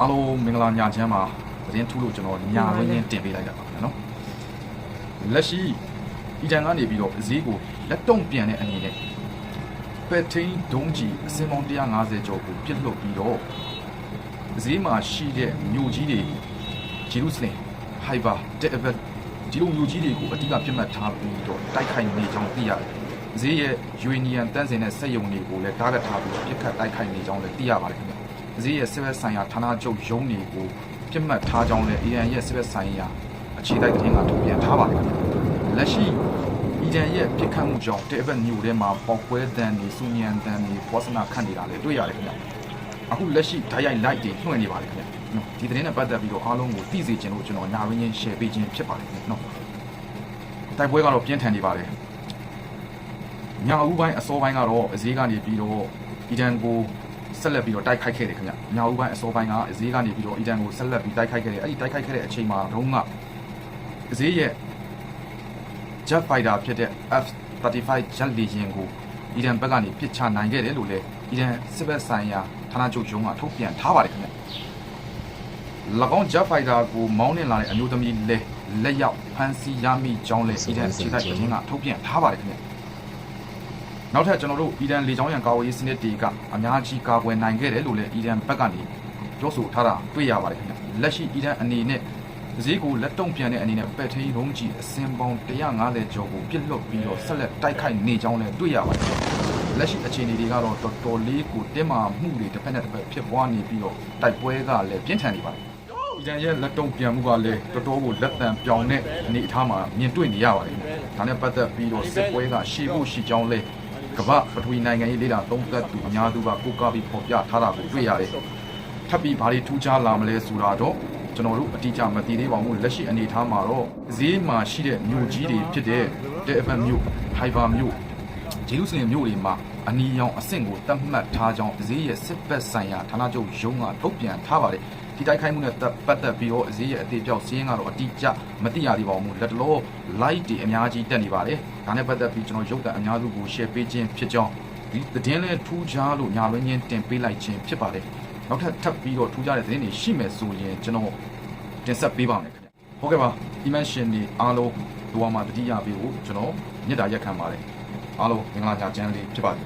အားလုံးမင်္ဂလာညချမ်းပါသတင်းထူးလို့ကျွန်တော်ညာဝင်းချင်းတင်ပေးလိုက်တာပါခင်ဗျာနော်လက်ရှိအီတန်ကနေပြီးတော့ဈေးကိုလက်တုံပြန်တဲ့အနေနဲ့ပက်ထိန်ဒုံးကြီးအစင်ပေါင်း150ကျော်ကိုပြစ်လွတ်ပြီးတော့ဈေးမှာရှိတဲ့မြို့ကြီးတွေဂျေရုဆလင်ဟိုက်ဘာတက်အဗက်ဒီလိုမြို့ကြီးတွေကိုအတိအကပြစ်မှတ်ထားပြီးတော့တိုက်ခိုက်နေကြောင်းသိရတယ်ဈေးရဲ့ယူနီယံတန်းစင်တဲ့စက်ယုံတွေကိုလည်းတားဂက်ထားပြီးတော့ပြစ်ခတ်တိုက်ခိုက်နေကြောင်းလည်းသိရပါတယ်ခင်ဗျာ ဈေးရဲ့စစ်ဘက်ဆိုင်ရာဌာနချုပ်ရုံးတွေကိုပြစ်မှတ်ထားကြောင်းလည်းအီရန်ရဲ့စစ်ဘက်ဆိုင်ရာအခြေတိုက်သတင်းကထုတ်ပြန်ထားပါတယ်ခင်ဗျ။လက်ရှိအီရန်ရဲ့ပြစ်ခတ်မှုကြောင့်တေဘက်မြို့ထဲမှာပေါက်ကွဲတံတွေစူညံတံတွေပွာစနာခတ်နေတာလည်းတွေ့ရတယ်ခင်ဗျ။အခုလက်ရှိဓာတ်ရိုက် light တွေနှွှင့်နေပါတယ်ခင်ဗျ။နော်ဒီသတင်းနဲ့ပတ်သက်ပြီးတော့အားလုံးကိုသိစေချင်လို့ကျွန်တော်ညာရင်းချင်း share ပေးခြင်းဖြစ်ပါတယ်ခင်ဗျ။နော်တိုက်ပွဲကတော့ပြင်းထန်နေပါတယ်။ညာဦးပိုင်းအစောပိုင်းကတော့အဈေးကနေပြီးတော့အီရန်ကို ဆက်လက်ပြီးတော့တိုက်ခိုက်ခဲ့တယ်ခင်ဗျ။ညာဦးပိုင်းအစောပိုင်းကဈေးကနေပြီးတော့အီတန်ကိုဆက်လက်ပြီးတိုက်ခိုက်ခဲ့တယ်။အဲ့ဒီတိုက်ခိုက်ခဲ့တဲ့အချိန်မှာတော့ကဈေးရဲ့ Jet Fighter ဖြစ်တဲ့ F35 Jet လေယာဉ်ကိုအီတန်ဘက်ကနေပစ်ချနိုင်ခဲ့တယ်လို့လည်းအီတန်စစ်ဘက်ဆိုင်ရာဌာနချုပ်ရုံးကထုတ်ပြန်ထားပါတယ်ခင်ဗျ။၎င်း Jet Fighter ကိုမောင်းနှင်လာတဲ့အမျိုးသမီးလည်းလက်ရောက်ဖမ်းဆီးရမိကြောင်းလည်းအီတန်ခြေတိုက်သတင်းကထုတ်ပြန်ထားပါတယ်ခင်ဗျ။ နောက်ထပ်ကျွန်တော်တို့အီရန်လေကြောင်းရန်ကာဝေးစနစ်တွေကအများကြီးကာကွယ်နိုင်ခဲ့တယ်လို့လည်းအီရန်ဘက်ကနေပြောဆိုထားတာတွေ့ရပါတယ်ခင်ဗျလက်ရှိအီရန်အနေနဲ့ဈေးကိုလက်တုံ့ပြန်တဲ့အနေနဲ့ပက်ထိန်ရုံးကြီးအစင်ပေါင်း150ကျော်ကိုပြစ်လွတ်ပြီးတော့ဆက်လက်တိုက်ခိုက်နေကြောင်းလည်းတွေ့ရပါတယ်လက်ရှိအခြေအနေတွေကတော့တော်တော်လေးကိုတင်းမာမှုတွေတစ်ဖက်နဲ့တစ်ဖက်ဖြစ်ပွားနေပြီးတော့တိုက်ပွဲကလည်းပြင်းထန်နေပါတယ်အီရန်ရဲ့လက်တုံ့ပြန်မှုကလည်းတော်တော်ကိုလက်တံပြောင်တဲ့အနေအထားမှာမြင်တွေ့နေရပါတယ်ဒါနဲ့ပတ်သက်ပြီးတော့စစ်ပွဲကရှေ့ဖို့ရှိကြောင်းလဲ ကမ္ဘာပထဝီနိုင်ငံရေးလေ့လာသုံးသပ်သူအများစုကကိုးကားပြီးဖော်ပြထားတာကိုတွေ့ရတယ်။ထပ်ပြီးဘာတွေထူးခြားလာမလဲဆိုတာတော့ကျွန်တော်တို့အတိအကျမသိသေးပါဘူးလက်ရှိအနေအထားမှာတော့ဈေးမှာရှိတဲ့မြို့ကြီးတွေဖြစ်တဲ့တဲ့ဖန်မြို့ဟိုင်ဘာမြို့ဂျေရုဆလင်မြို့တွေမှာအနီရောင်အဆင့်ကိုတတ်မှတ်ထားကြောင်းဈေးရဲ့စစ်ဘက်ဆိုင်ရာဌာနချုပ်ရုံးကထုတ်ပြန်ထားပါတယ် ဒီတိုက်ခိုက်မှုနဲ့ပတ်သက်ပြီးတော့ဈေးရဲ့အသေးပြောက်စင်းကတော့အတိအကျမသိရသေးပါဘူးလက်တလော light တွေအများကြီးတက်နေပါတယ်ဒါနဲ့ပတ်သက်ပြီးကျွန်တော်ရုပ်သံအများစုကို share ပေးခြင်းဖြစ်ကြောင်းဒီသတင်းလေးထူးခြားလို့ညာလွင်းချင်းတင်ပေးလိုက်ခြင်းဖြစ်ပါတယ်နောက်ထပ်ထပ်ပြီးတော့ထူးခြားတဲ့သတင်းတွေရှိမယ်ဆိုရင်ကျွန်တော်တင်ဆက်ပေးပါမယ်ခင်ဗျဟုတ်ကဲ့ပါ dimension တွေအားလုံးဒီဝါမှာတတိယပေးဖို့ကျွန်တော်မြစ်တာရက်ခံပါတယ်အားလုံးမင်္ဂလာညချမ်းလေးဖြစ်ပါစေ